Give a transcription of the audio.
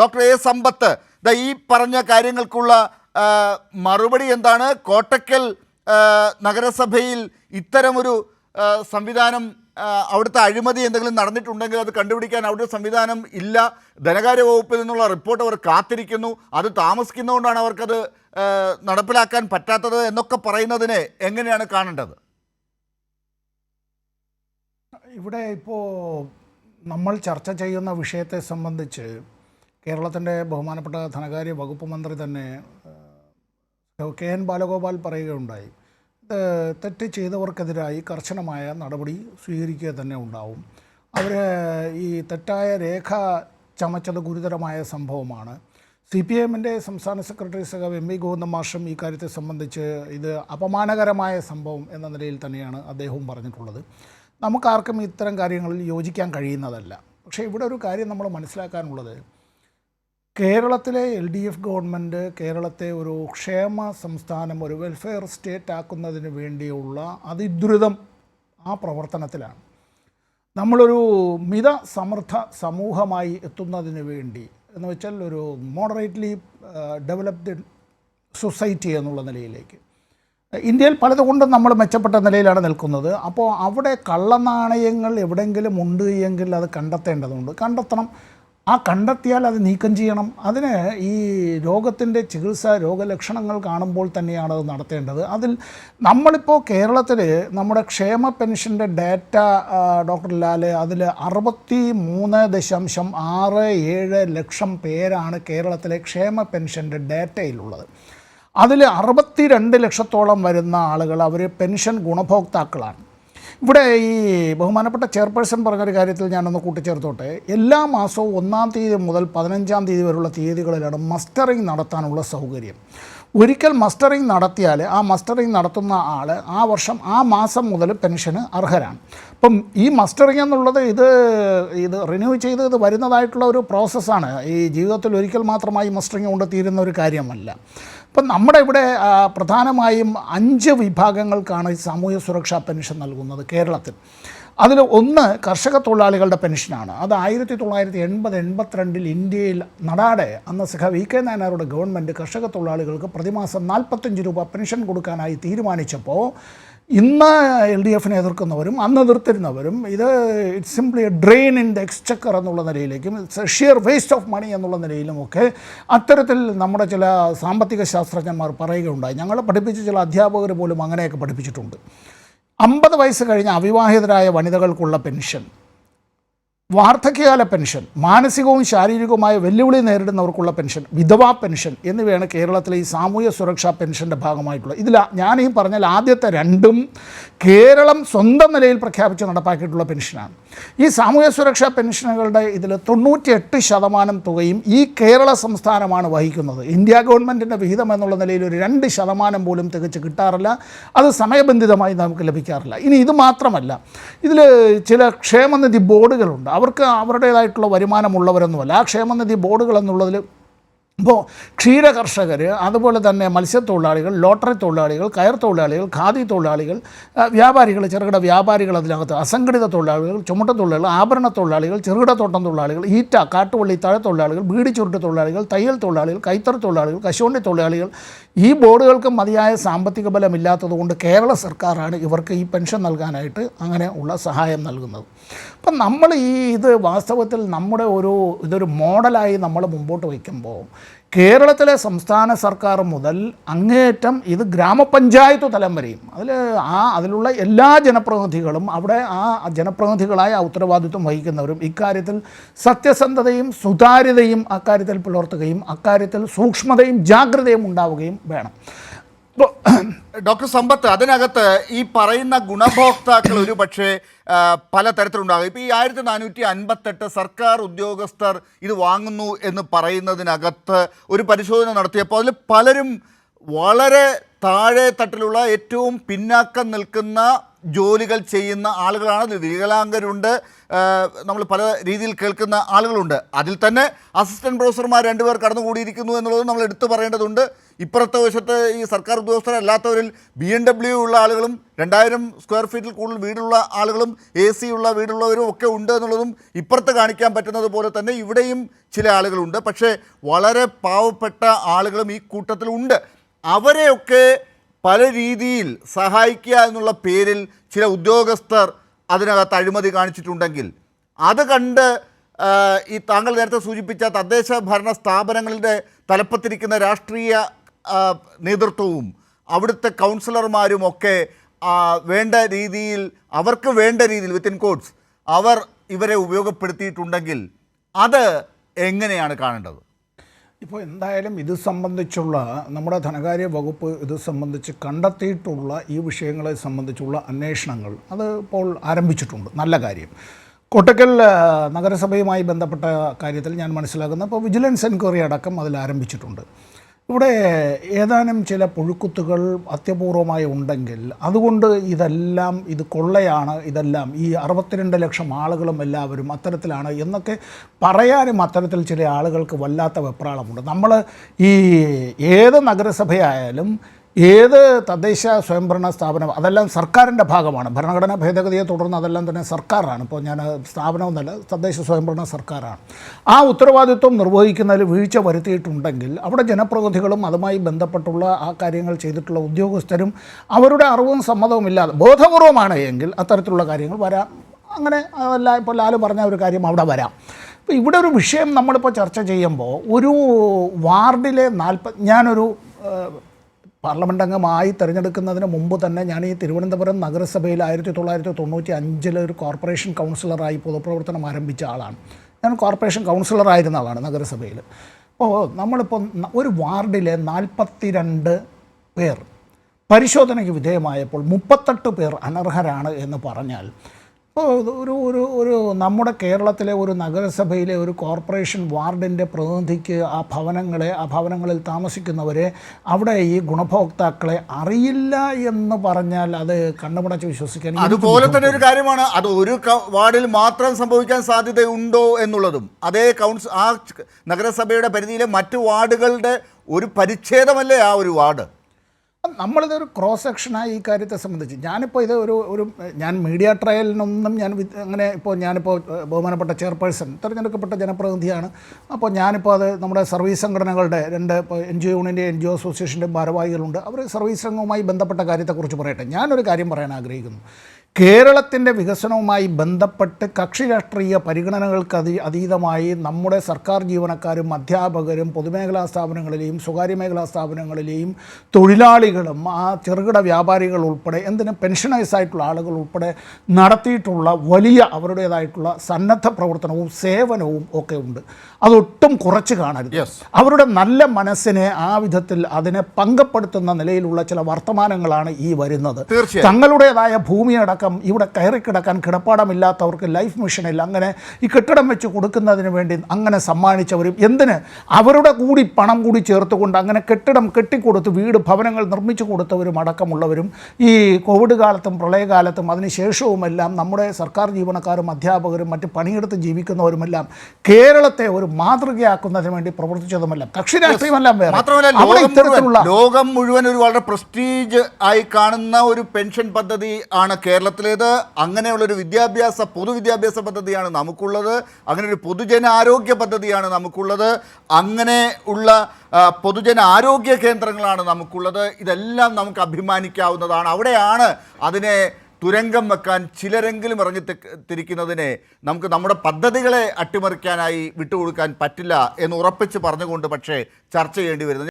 Doctor A Sampath the ഈ പറഞ്ഞ കാര്യങ്ങൾക്കുള്ള മറുപടി എന്താണ്? കോട്ടക്കൽ നഗരസഭയിൽ ഇത്തരമൊരു സംവിധാനം അവിടുത്തെ അഴിമതി എന്തെങ്കിലും നടന്നിട്ടുണ്ടെങ്കിൽ അത് കണ്ടുപിടിക്കാൻ അവിടെ സംവിധാനം ഇല്ല. ധനകാര്യ വകുപ്പിൽ നിന്നുള്ള റിപ്പോർട്ട് അവർ കാത്തിരിക്കുന്നു. അത് താമസിക്കുന്നതുകൊണ്ടാണ് അവർക്കത് നടപ്പിലാക്കാൻ പറ്റാത്തത് എന്നൊക്കെ പറയുന്നതിനെ എങ്ങനെയാണ് കാണേണ്ടത്? ഇവിടെ ഇപ്പോൾ നമ്മൾ ചർച്ച ചെയ്യുന്ന വിഷയത്തെ സംബന്ധിച്ച് കേരളത്തിന്റെ ബഹുമാനപ്പെട്ട ധനകാര്യ വകുപ്പ് മന്ത്രി തന്നെ കെ എൻ ബാലഗോപാൽ പറയുകയുണ്ടായി തെറ്റ് ചെയ്തവർക്കെതിരായി കർശനമായ നടപടി സ്വീകരിക്കുക തന്നെ ഉണ്ടാവും. അവർ ഈ തെറ്റായ രേഖ ചമച്ചത് ഗുരുതരമായ സംഭവമാണ്. സി പി എമ്മിന്റെ സംസ്ഥാന സെക്രട്ടറി സഹ എം വി ഗോവിന്ദ ഈ കാര്യത്തെ സംബന്ധിച്ച് ഇത് അപമാനകരമായ സംഭവം എന്ന നിലയിൽ തന്നെയാണ് അദ്ദേഹവും പറഞ്ഞിട്ടുള്ളത്. നമുക്കാർക്കും ഇത്തരം കാര്യങ്ങളിൽ യോജിക്കാൻ കഴിയുന്നതല്ല. പക്ഷേ ഇവിടെ ഒരു കാര്യം നമ്മൾ മനസ്സിലാക്കാനുള്ളത് കേരളത്തിലെ എൽ ഡി എഫ് ഗവൺമെന്റ് കേരളത്തെ ഒരു ക്ഷേമ സംസ്ഥാനം ഒരു വെൽഫെയർ സ്റ്റേറ്റ് ആക്കുന്നതിന് വേണ്ടിയുള്ള അതിദ്രുതം ആ പ്രവർത്തനത്തിലാണ്. നമ്മളൊരു മിത സമൃദ്ധ സമൂഹമായി എത്തുന്നതിന് വേണ്ടി എന്ന് വെച്ചാൽ ഒരു മോഡറേറ്റ്ലി ഡെവലപ്ഡ് സൊസൈറ്റി എന്നുള്ള നിലയിലേക്ക്. ഇന്ത്യയിൽ പലതുകൊണ്ടും നമ്മൾ മെച്ചപ്പെട്ട നിലയിലാണ് നിൽക്കുന്നത്. അപ്പോൾ അവിടെ കള്ളനാണയങ്ങൾ എവിടെയെങ്കിലും ഉണ്ട് എങ്കിൽ അത് കണ്ടെത്തേണ്ടതുണ്ട്. കണ്ടെത്തണം. ആ കണ്ടെത്തിയാൽ അത് നീക്കം ചെയ്യണം. അതിന് ഈ രോഗത്തിന്റെ ചികിത്സ രോഗലക്ഷണങ്ങൾ കാണുമ്പോൾ തന്നെയാണ് അത് നടത്തേണ്ടത്. അതിൽ നമ്മളിപ്പോൾ കേരളത്തിൽ നമ്മുടെ ക്ഷേമ പെൻഷന്റെ ഡാറ്റ ഡോക്ടർ ലാൽ അതിൽ അറുപത്തി മൂന്ന് ദശാംശം ആറ് ഏഴ് ലക്ഷം പേരാണ് കേരളത്തിലെ ക്ഷേമ പെൻഷന്റെ ഡാറ്റയിലുള്ളത്. അതിൽ അറുപത്തി രണ്ട് ലക്ഷത്തോളം വരുന്ന ആളുകൾ അവർ പെൻഷൻ ഗുണഭോക്താക്കളാണ്. ഇവിടെ ഈ ബഹുമാനപ്പെട്ട ചെയർപേഴ്സൺ പറഞ്ഞൊരു കാര്യത്തിൽ ഞാനൊന്ന് കൂട്ടിച്ചേർത്തോട്ടെ. എല്ലാ മാസവും ഒന്നാം തീയതി മുതൽ പതിനഞ്ചാം തീയതി വരെയുള്ള തീയതികളിലാണ് മസ്റ്ററിംഗ് നടത്താനുള്ള സൗകര്യം. ഒരിക്കൽ മസ്റ്ററിംഗ് നടത്തിയാൽ ആ മസ്റ്ററിംഗ് നടത്തുന്ന ആൾ ആ വർഷം ആ മാസം മുതൽ പെൻഷന് അർഹരാണ്. അപ്പം ഈ മസ്റ്ററിംഗ് എന്നുള്ളത് ഇത് ഇത് റിന്യൂ ചെയ്ത് ഇത് വരുന്നതായിട്ടുള്ള ഒരു പ്രോസസ്സാണ്. ഈ ജീവിതത്തിൽ ഒരിക്കൽ മാത്രമായി മസ്റ്ററിംഗ് കൊണ്ട് തീരുന്ന ഒരു കാര്യമല്ല. അപ്പം നമ്മുടെ ഇവിടെ പ്രധാനമായും അഞ്ച് വിഭാഗങ്ങൾക്കാണ് സാമൂഹ്യ സുരക്ഷാ പെൻഷൻ നൽകുന്നത് കേരളത്തിൽ. അതിൽ ഒന്ന് കർഷക തൊഴിലാളികളുടെ പെൻഷനാണ്. അത് ആയിരത്തി തൊള്ളായിരത്തി എൺപത് എൺപത്തിരണ്ടിൽ ഇന്ത്യയിൽ നടാടെ അന്ന് സഖ വി കെ നായനാരുടെ ഗവൺമെന്റ് കർഷക തൊഴിലാളികൾക്ക് പ്രതിമാസം നാൽപ്പത്തഞ്ച് രൂപ പെൻഷൻ കൊടുക്കാനായി തീരുമാനിച്ചപ്പോൾ ഇന്ന് എൽ ഡി എഫിനെ എതിർക്കുന്നവരും അന്ന് എതിർത്തിരുന്നവരും ഇത് it's simply a drain in the exchequer എന്നുള്ള നിലയിലേക്കും it's a sheer waste of money എന്നുള്ള നിലയിലുമൊക്കെ അത്തരത്തിൽ നമ്മുടെ ചില സാമ്പത്തിക ശാസ്ത്രജ്ഞന്മാർ പറയുകയുണ്ടായി. ഞങ്ങളെ പഠിപ്പിച്ച ചില അധ്യാപകർ പോലും അങ്ങനെയൊക്കെ പഠിപ്പിച്ചിട്ടുണ്ട്. അമ്പത് വയസ്സ് കഴിഞ്ഞ അവിവാഹിതരായ വനിതകൾക്കുള്ള പെൻഷൻ. വാർദ്ധക്യകാല പെൻഷൻ മാനസികവും ശാരീരികവുമായ വെല്ലുവിളി നേരിടുന്നവർക്കുള്ള പെൻഷൻ വിധവാ പെൻഷൻ എന്നിവയാണ് കേരളത്തിലെ ഈ സാമൂഹ്യ സുരക്ഷാ പെൻഷന്റെ ഭാഗമായിട്ടുള്ള ഇതിൽ ഞാൻ ഈ പറഞ്ഞാൽ ആദ്യത്തെ രണ്ടും കേരളം സ്വന്തം നിലയിൽ പ്രഖ്യാപിച്ച് നടപ്പാക്കിയിട്ടുള്ള പെൻഷനാണ്. ഈ സാമൂഹ്യ സുരക്ഷാ പെൻഷനുകളുടെ ഇതിൽ തൊണ്ണൂറ്റിയെട്ട് ശതമാനം തുകയും ഈ കേരള സംസ്ഥാനമാണ് വഹിക്കുന്നത്. ഇന്ത്യ ഗവൺമെന്റിന്റെ വിഹിതം എന്നുള്ള നിലയിൽ ഒരു രണ്ട് ശതമാനം പോലും തികച്ച് കിട്ടാറില്ല. അത് സമയബന്ധിതമായി നമുക്ക് ലഭിക്കാറില്ല. ഇനി ഇത് മാത്രമല്ല ഇതിൽ ചില ക്ഷേമനിധി ബോർഡുകളുണ്ട്. അവർക്ക് അവരുടേതായിട്ടുള്ള വരുമാനമുള്ളവരൊന്നുമല്ല ആ ക്ഷേമനിധി ബോർഡുകൾ എന്നുള്ളതിൽ ഇപ്പോൾ ക്ഷീര കർഷകർ അതുപോലെ തന്നെ മത്സ്യത്തൊഴിലാളികൾ ലോട്ടറി തൊഴിലാളികൾ കയർ തൊഴിലാളികൾ ഖാദി തൊഴിലാളികൾ വ്യാപാരികൾ ചെറുകിട വ്യാപാരികൾ അതിനകത്ത് അസംഘടിത തൊഴിലാളികൾ ചുമട്ട തൊഴിലാളികൾ ആഭരണ തൊഴിലാളികൾ ചെറുകിട തോട്ടം തൊഴിലാളികൾ ഈറ്റ കാട്ടുവള്ളി തഴ തൊഴിലാളികൾ ബീഡി ചുരുട്ട് തൊഴിലാളികൾ തയ്യൽ തൊഴിലാളികൾ കൈത്തറ തൊഴിലാളികൾ കശുവണ്ടി തൊഴിലാളികൾ ഈ ബോർഡുകൾക്ക് മതിയായ സാമ്പത്തിക ബലമില്ലാത്തതുകൊണ്ട് കേരള സർക്കാരാണ് ഇവർക്ക് ഈ പെൻഷൻ നൽകാനായിട്ട് അങ്ങനെ ഉള്ള സഹായം നൽകുന്നത്. അപ്പം നമ്മൾ ഈ ഇത് വാസ്തവത്തിൽ നമ്മുടെ ഒരു ഇതൊരു മോഡലായി നമ്മൾ മുമ്പോട്ട് വയ്ക്കുമ്പോൾ കേരളത്തിലെ സംസ്ഥാന സർക്കാർ മുതൽ അങ്ങേയറ്റം ഇത് ഗ്രാമപഞ്ചായത്ത് തലം വരെയും അതിൽ ആ അതിലുള്ള എല്ലാ ജനപ്രതിനിധികളും അവിടെ ആ ജനപ്രതിനിധികളായ ഉത്തരവാദിത്വം വഹിക്കുന്നവരും ഇക്കാര്യത്തിൽ സത്യസന്ധതയും സുതാര്യതയും അക്കാര്യത്തിൽ പുലർത്തുകയും അക്കാര്യത്തിൽ സൂക്ഷ്മതയും ജാഗ്രതയും ഉണ്ടാവുകയും വേണം. ഡോക്ടർ സമ്പത്ത് അതിനകത്ത് ഈ പറയുന്ന ഗുണഭോക്താക്കൾ ഒരു പക്ഷേ പല തരത്തിലുണ്ടാകും ഇപ്പോൾ ഈ ആയിരത്തി നാനൂറ്റി അൻപത്തെട്ട് സർക്കാർ ഉദ്യോഗസ്ഥർ ഇത് വാങ്ങുന്നു എന്ന് പറയുന്നതിനകത്ത് ഒരു പരിശോധന നടത്തിയപ്പോൾ അതിൽ പലരും വളരെ താഴെ തട്ടിലുള്ള ഏറ്റവും പിന്നാക്കം നിൽക്കുന്ന ജോലികൾ ചെയ്യുന്ന ആളുകളാണ്. വികലാംഗരുണ്ട്. നമ്മൾ പല രീതിയിൽ കേൾക്കുന്ന ആളുകളുണ്ട്. അതിൽ തന്നെ അസിസ്റ്റന്റ് പ്രൊഫസർമാർ രണ്ടുപേർ കടന്നുകൂടിയിരിക്കുന്നു എന്നുള്ളത് നമ്മൾ എടുത്തു പറയേണ്ടതുണ്ട്. ഇപ്പുറത്തെ വശത്ത് ഈ സർക്കാർ ഉദ്യോഗസ്ഥരല്ലാത്തവരിൽ ബി എം ഡബ്ല്യു ഉള്ള ആളുകളും രണ്ടായിരം സ്ക്വയർ ഫീറ്റിൽ കൂടുതൽ വീടുള്ള ആളുകളും എ സി ഉള്ള വീടുള്ളവരും ഒക്കെ ഉണ്ട് എന്നുള്ളതും ഇപ്പുറത്ത് കാണിക്കാൻ പറ്റുന്നത് പോലെ തന്നെ ഇവിടെയും ചില ആളുകളുണ്ട്. പക്ഷേ വളരെ പാവപ്പെട്ട ആളുകളും ഈ കൂട്ടത്തിലുണ്ട്. അവരെയൊക്കെ പല രീതിയിൽ സഹായിക്കുക എന്നുള്ള പേരിൽ ചില ഉദ്യോഗസ്ഥർ അതിനകത്ത് അഴിമതി കാണിച്ചിട്ടുണ്ടെങ്കിൽ അത് കണ്ട് ഈ താങ്കൾ നേരത്തെ സൂചിപ്പിച്ച തദ്ദേശ ഭരണ സ്ഥാപനങ്ങളുടെ തലപ്പത്തിരിക്കുന്ന രാഷ്ട്രീയ നേതൃത്വവും അവിടുത്തെ കൗൺസിലർമാരും ഒക്കെ വേണ്ട രീതിയിൽ അവർക്ക് വേണ്ട രീതിയിൽ വിത്തിൻ കോഡ്സ് അവർ ഇവരെ ഉപയോഗപ്പെടുത്തിയിട്ടുണ്ടെങ്കിൽ അത് എങ്ങനെയാണ് കാണേണ്ടത്? ഇപ്പോൾ എന്തായാലും ഇത് സംബന്ധിച്ചുള്ള നമ്മുടെ ധനകാര്യ വകുപ്പ് ഇത് സംബന്ധിച്ച് കണ്ടെത്തിയിട്ടുള്ള ഈ വിഷയങ്ങളെ സംബന്ധിച്ചുള്ള അന്വേഷണങ്ങൾ അത് ഇപ്പോൾ ആരംഭിച്ചിട്ടുണ്ട്. നല്ല കാര്യം. കോട്ടക്കൽ നഗരസഭയുമായി ബന്ധപ്പെട്ട കാര്യത്തിൽ ഞാൻ മനസ്സിലാക്കുന്നത് ഇപ്പോൾ വിജിലൻസ് എൻക്വയറി അടക്കം അതിൽ ആരംഭിച്ചിട്ടുണ്ട്. ഇവിടെ ഏതാനും ചില പുഴുക്കുത്തുകൾ അത്യപൂർവമായി ഉണ്ടെങ്കിൽ അതുകൊണ്ട് ഇതെല്ലാം ഇത് കൊള്ളയാണ് ഇതെല്ലാം ഈ അറുപത്തിരണ്ട് ലക്ഷം ആളുകളും എല്ലാവരും അത്തരത്തിലാണ് എന്നൊക്കെ പറയാനും അത്തരത്തിൽ ചില ആളുകൾക്ക് വല്ലാത്ത വെപ്രാളമുണ്ട്. നമ്മൾ ഈ ഏത് നഗരസഭയായാലും ഏത് തദ്ദേശ സ്വയംഭരണ സ്ഥാപനം അതെല്ലാം സർക്കാരിന്റെ ഭാഗമാണ്. ഭരണഘടനാ ഭേദഗതിയെ തുടർന്ന് അതെല്ലാം തന്നെ സർക്കാരാണ്. ഇപ്പോൾ ഞാൻ സ്ഥാപനമൊന്നല്ല തദ്ദേശ സ്വയംഭരണ സർക്കാരാണ്. ആ ഉത്തരവാദിത്വം നിർവഹിക്കുന്നതിൽ വീഴ്ച വരുത്തിയിട്ടുണ്ടെങ്കിൽ അവിടെ ജനപ്രതിനിധികളും അതുമായി ബന്ധപ്പെട്ടുള്ള ആ കാര്യങ്ങൾ ചെയ്തിട്ടുള്ള ഉദ്യോഗസ്ഥരും അവരുടെ അറിവും സമ്മതവും ഇല്ലാതെ ബോധപൂർവമാണ് എങ്കിൽ അത്തരത്തിലുള്ള കാര്യങ്ങൾ വരാം. അങ്ങനെ അതല്ല ഇപ്പോൾ ലാൽ പറഞ്ഞ ഒരു കാര്യം അവിടെ വരാം. ഇപ്പോൾ ഇവിടെ ഒരു വിഷയം നമ്മളിപ്പോൾ ചർച്ച ചെയ്യുമ്പോൾ ഒരു വാർഡിലെ നാൽപ്പത് ഞാനൊരു പാർലമെന്റ് അംഗമായി തിരഞ്ഞെടുക്കുന്നതിന് മുമ്പ് തന്നെ ഞാൻ ഈ തിരുവനന്തപുരം നഗരസഭയിൽ ആയിരത്തി തൊള്ളായിരത്തി തൊണ്ണൂറ്റി അഞ്ചിൽ ഒരു കോർപ്പറേഷൻ കൗൺസിലറായി പൊതുപ്രവർത്തനം ആരംഭിച്ച ആളാണ്. ഞാൻ കോർപ്പറേഷൻ കൗൺസിലറായിരുന്ന ആളാണ് നഗരസഭയിൽ അപ്പോൾ നമ്മളിപ്പോൾ ഒരു വാർഡിലെ നാൽപ്പത്തിരണ്ട് പേർ പരിശോധനയ്ക്ക് വിധേയമായപ്പോൾ മുപ്പത്തെട്ട് പേർ അനർഹരാണ് എന്ന് പറഞ്ഞാൽ ഇപ്പോൾ ഇത് ഒരു ഒരു ഒരു നമ്മുടെ കേരളത്തിലെ ഒരു നഗരസഭയിലെ ഒരു കോർപ്പറേഷൻ വാർഡിന്റെ പ്രതിനിധിക്ക് ആ ഭവനങ്ങളെ ആ ഭവനങ്ങളിൽ താമസിക്കുന്നവരെ അവിടെ ഈ ഗുണഭോക്താക്കളെ അറിയില്ല എന്ന് പറഞ്ഞാൽ അത് കണ്ണുമടച്ച് വിശ്വസിക്കാൻ അതുപോലെ തന്നെ ഒരു കാര്യമാണ്. അത് ഒരു വാർഡിൽ മാത്രം സംഭവിക്കാൻ സാധ്യതയുണ്ടോ എന്നുള്ളതും. അതേ കൗൺസ് ആ നഗരസഭയുടെ പരിധിയിലെ മറ്റു വാർഡുകളുടെ ഒരു പരിച്ഛേദമല്ലേ ആ ഒരു വാർഡ്? നമ്മളിതൊരു ക്രോസ് സെക്ഷനായി ഈ കാര്യത്തെ സംബന്ധിച്ച് ഞാനിപ്പോൾ ഇത് ഒരു ഒരു ഞാൻ മീഡിയ ട്രയലിനൊന്നും ഞാൻ അങ്ങനെ ഇപ്പോൾ ഞാനിപ്പോൾ ബഹുമാനപ്പെട്ട ചെയർപേഴ്സൺ തിരഞ്ഞെടുക്കപ്പെട്ട ജനപ്രതിനിധിയാണ്. അപ്പോൾ ഞാനിപ്പോൾ അത് നമ്മുടെ സർവീസ് സംഘടനകളുടെ രണ്ട് ഇപ്പോൾ എൻ ജി യൂണിന്റെ എൻ ജി ഒ അസോസിയേഷന്റെ ഭാരവാഹികളുണ്ട്. അവർ സർവീസ് രംഗവുമായി ബന്ധപ്പെട്ട കാര്യത്തെക്കുറിച്ച് പറയട്ടെ. ഞാനൊരു കാര്യം പറയാൻ ആഗ്രഹിക്കുന്നു. കേരളത്തിന്റെ വികസനവുമായി ബന്ധപ്പെട്ട് കക്ഷി രാഷ്ട്രീയ പരിഗണനകൾക്ക് അതി അതീതമായി നമ്മുടെ സർക്കാർ ജീവനക്കാരും അധ്യാപകരും പൊതുമേഖലാ സ്ഥാപനങ്ങളിലെയും സ്വകാര്യ മേഖലാ സ്ഥാപനങ്ങളിലെയും തൊഴിലാളികളും ആ ചെറുകിട വ്യാപാരികൾ ഉൾപ്പെടെ എന്തിനും പെൻഷനൈസ് ആയിട്ടുള്ള ആളുകൾ ഉൾപ്പെടെ നടത്തിയിട്ടുള്ള വലിയ അവരുടേതായിട്ടുള്ള സന്നദ്ധ പ്രവർത്തനവും സേവനവും ഒക്കെ ഉണ്ട്. അതൊട്ടും കുറച്ച് കാണരുത്. അവരുടെ നല്ല മനസ്സിനെ ആ വിധത്തിൽ അതിനെ പങ്കപ്പെടുത്തുന്ന നിലയിലുള്ള ചില വർത്തമാനങ്ങളാണ് ഈ വരുന്നത്. തങ്ങളുടേതായ ഭൂമിയടക്കം ഇവിടെ കയറി കിടക്കാൻ കിടപ്പാടമില്ലാത്തവർക്ക് ലൈഫ് മിഷനിൽ അങ്ങനെ ഈ കെട്ടിടം വെച്ച് കൊടുക്കുന്നതിന് വേണ്ടി അങ്ങനെ സമ്മാനിച്ചവരും എന്തിന്? അവരുടെ കൂടി പണം കൂടി ചേർത്തുകൊണ്ട് അങ്ങനെ കെട്ടിടം കെട്ടിക്കൊടുത്ത് വീട് ഭവനങ്ങൾ നിർമ്മിച്ചു കൊടുത്തവരും അടക്കമുള്ളവരും ഈ കോവിഡ് കാലത്തും പ്രളയകാലത്തും അതിനുശേഷവുമെല്ലാം നമ്മുടെ സർക്കാർ ജീവനക്കാരും അധ്യാപകരും മറ്റ് പണിയെടുത്ത് ജീവിക്കുന്നവരുമെല്ലാം കേരളത്തെ ഒരു മാതൃകയാക്കുന്നതിന് വേണ്ടി പ്രവർത്തിച്ചതുമെല്ലാം. കക്ഷി രാഷ്ട്രീയമെല്ലാം വേറെ. ലോകം മുഴുവൻ ഒരു വളരെ പ്രസ്റ്റീജ് ആയി കാണുന്ന ഒരു പെൻഷൻ പദ്ധതി ആണ് കേരളത്തിലേത് അങ്ങനെയുള്ളൊരു വിദ്യാഭ്യാസ പൊതുവിദ്യാഭ്യാസ പദ്ധതിയാണ് നമുക്കുള്ളത്. അങ്ങനെ ഒരു പൊതുജന ആരോഗ്യ പദ്ധതിയാണ് നമുക്കുള്ളത്. അങ്ങനെ ഉള്ള പൊതുജന ആരോഗ്യ കേന്ദ്രങ്ങളാണ് നമുക്കുള്ളത്. ഇതെല്ലാം നമുക്ക് അഭിമാനിക്കാവുന്നതാണ്. അവിടെയാണ് അതിനെ തുരങ്കം വെക്കാൻ ചിലരെങ്കിലും ഇറങ്ങി തിരിക്കുന്നതിനെ നമുക്ക് നമ്മുടെ പദ്ധതികളെ അട്ടിമറിക്കാനായി വിട്ടുകൊടുക്കാൻ പറ്റില്ല എന്ന് ഉറപ്പിച്ച് പറഞ്ഞുകൊണ്ട് പക്ഷേ ചർച്ച ചെയ്യേണ്ടി വരുന്നത്